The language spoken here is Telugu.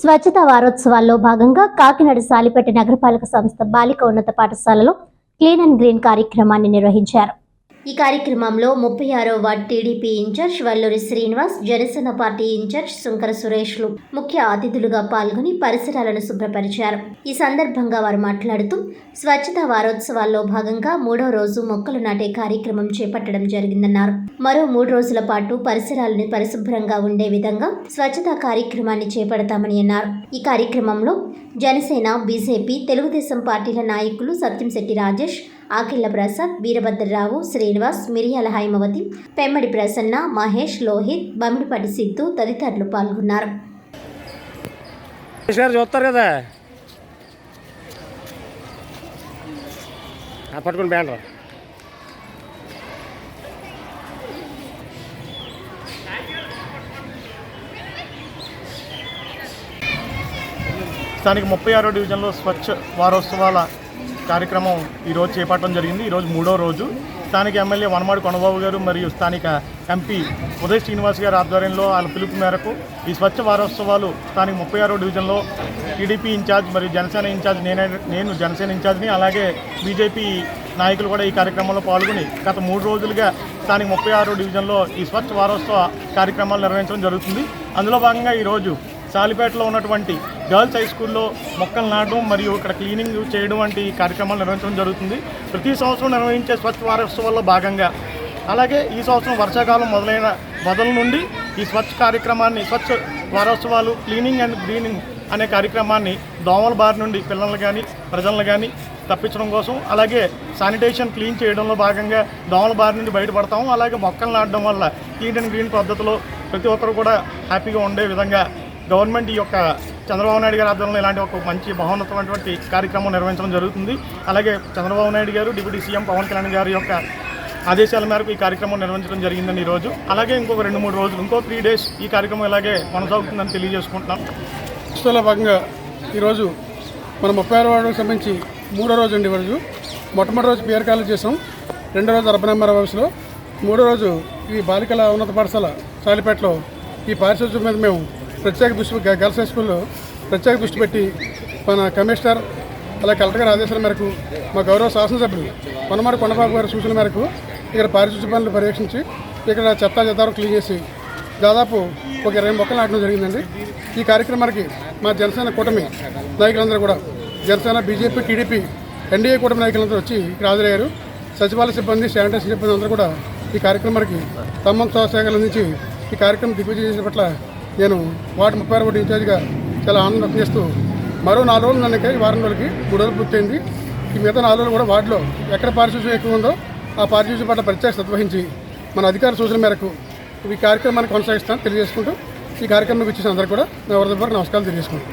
స్వచ్ఛతా వారోత్సవాల్లో భాగంగా కాకినాడ సాలిపేట నగరపాలక సంస్థ బాలిక ఉన్నత పాఠశాలలో క్లీన్ అండ్ గ్రీన్ కార్యక్రమాన్ని నిర్వహించారు. ఈ కార్యక్రమంలో ముప్పై ఆరో ward TDP incharge Valluri Srinivas Janasena party incharge Shankara సురేష్లు ముఖ్య అతిథులుగా పాల్గొని పరిసరాలను శుభ్రపరిచారు. ఈ సందర్భంగా వారు మాట్లాడుతూ స్వచ్ఛత వారోత్సవాల్లో భాగంగా మూడో రోజు మొక్కలు నాటే కార్యక్రమం చేపట్టడం జరిగిందన్నారు. మరో మూడు రోజుల పాటు పరిసరాలను పరిశుభ్రంగా ఉండే విధంగా స్వచ్ఛతా కార్యక్రమాన్ని చేపడతామని అన్నారు. ఈ కార్యక్రమంలో జనసేన బీజేపీ తెలుగుదేశం పార్టీల నాయకులు సత్యంశెట్టి రాజేష్ ఆకిళ్ళ ప్రసాద్ వీరభద్రరావు శ్రీనివాస్ మిరియాల హైమవతి పెమ్మడి ప్రసన్న మహేష్ లోహిత్ బమిడిపాటి సిద్ధు తదితరులు పాల్గొన్నారు. చూస్తారు కదా? ఆ పట్టుకుని బ్యానర్. స్థానిక ముప్పై ఆరో డివిజన్లో స్వచ్ఛ వారోత్సవాల కార్యక్రమం ఈరోజు చేపట్టడం జరిగింది. ఈరోజు మూడో రోజు. స్థానిక ఎమ్మెల్యే వనమాడు కొనబాబు గారు మరియు స్థానిక ఎంపీ ఉదయ్ శ్రీనివాస్ గారి ఆధ్వర్యంలో వాళ్ళ పిలుపు మేరకు ఈ స్వచ్ఛ వారోత్సవాలు స్థానిక ముప్పై ఆరో డివిజన్లో టీడీపీ ఇన్ఛార్జ్ మరియు జనసేన ఇన్ఛార్జ్ నేనే నేను జనసేన ఇన్ఛార్జ్ని అలాగే బీజేపీ నాయకులు కూడా ఈ కార్యక్రమంలో పాల్గొని గత మూడు రోజులుగా స్థానిక ముప్పై ఆరో డివిజన్లో ఈ స్వచ్ఛ వారోత్సవ కార్యక్రమాలు నిర్వహించడం జరుగుతుంది. అందులో భాగంగా ఈరోజు సాలిపేటలో ఉన్నటువంటి గర్ల్స్ హై స్కూల్లో మొక్కలు నాటడం మరియు ఇక్కడ క్లీనింగ్ చేయడం వంటి కార్యక్రమాలు నిర్వహించడం జరుగుతుంది. ప్రతి సంవత్సరం నిర్వహించే స్వచ్ఛ వారోత్సవాల్లో భాగంగా అలాగే ఈ సంవత్సరం వర్షాకాలం మొదలైన మొదల నుండి ఈ స్వచ్ఛ కార్యక్రమాన్ని స్వచ్ఛ వారోత్సవాలు క్లీనింగ్ అండ్ గ్రీనింగ్ అనే కార్యక్రమాన్ని దోమల బారి నుండి పిల్లలు కానీ ప్రజలను కానీ తప్పించడం కోసం అలాగే శానిటేషన్ క్లీన్ చేయడంలో భాగంగా దోమల బారి నుండి బయటపడతాము. అలాగే మొక్కలు నాటడం వల్ల క్లీన్ అండ్ గ్రీన్ పద్ధతిలో ప్రతి ఒక్కరు కూడా హ్యాపీగా ఉండే విధంగా గవర్నమెంట్ ఈ యొక్క చంద్రబాబు నాయుడు గారి ఆధ్వర్యంలో ఇలాంటి ఒక మంచి మహోన్నతమైనటువంటి కార్యక్రమం నిర్వహించడం జరుగుతుంది. అలాగే చంద్రబాబు నాయుడు గారు డిప్యూటీ సీఎం పవన్ కళ్యాణ్ గారి యొక్క ఆదేశాల మేరకు ఈ కార్యక్రమం నిర్వహించడం జరిగిందని ఈరోజు అలాగే ఇంకొక రెండు మూడు రోజులు ఇంకో త్రీ డేస్ ఈ కార్యక్రమం ఇలాగే కొనసాగుతుందని తెలియజేసుకుంటున్నాం. ఉత్సవాల భాగంగా ఈరోజు మన ముప్పై ఆరు వాడకు సంబంధించి మూడో రోజు అండి ఈరోజు. మొట్టమొదటి రోజు పిఆర్ కాలేజ్ చేసాం రెండో రోజు అర్బన్ ఎంఆర్ మూడో రోజు ఈ బాలికల ఉన్నత పాఠశాల సాలిపేటలో ఈ పారిశుద్ధ్యం మీద మేము ప్రత్యేక దృష్టి గర్ల్స్ హై స్కూల్లో ప్రత్యేక దృష్టి పెట్టి మన కమిషనర్ అలా కలెక్టర్ గారి ఆదేశాల మేరకు మా గౌరవ శాసనసభ్యులు కొనమారి కొండబాబు గారి సూచన మేరకు ఇక్కడ పారిశుద్ధ్య పనులు పర్యవేక్షించి ఇక్కడ చెత్త చెత్తారు క్లీన్ చేసి దాదాపు ఒక ఇరవై మొక్కలు నాటడం జరిగిందండి. ఈ కార్యక్రమానికి మా జనసేన కూటమి నాయకులందరూ కూడా జనసేన బీజేపీ టీడీపీ ఎన్డీఏ కూటమి నాయకులందరూ వచ్చి ఇక్కడ హాజరయ్యారు. సచివాలయ సిబ్బంది శానిటైజర్ సిబ్బంది అందరూ కూడా ఈ కార్యక్రమానికి తమ సేవలు అందించి ఈ కార్యక్రమం దిగ్విజయం చేసిన పట్ల నేను వాటి ముప్పై ఆరు వార్డు ఇన్ఛార్జ్గా చాలా ఆనందం వ్యక్తం చేస్తూ మరో నాలుగు రోజులు నన్ను ఈ వారం రోజులకి మూడు రోజులు పూర్తయింది ఈ మిగతా నాలుగు రోజులు కూడా వార్డులో ఎక్కడ పారిశుద్ధ్యం ఎక్కువ ఉందో ఆ పారిశుద్ధ్యం పట్ల ప్రత్యేక శ్రద్ధ మన అధికార సూచన మేరకు ఈ కార్యక్రమాన్ని కొనసాగిస్తాను తెలియజేసుకుంటూ ఈ కార్యక్రమం వచ్చేసిన అందరూ కూడా నా వరద నమస్కారం తెలియజేసుకుంటాను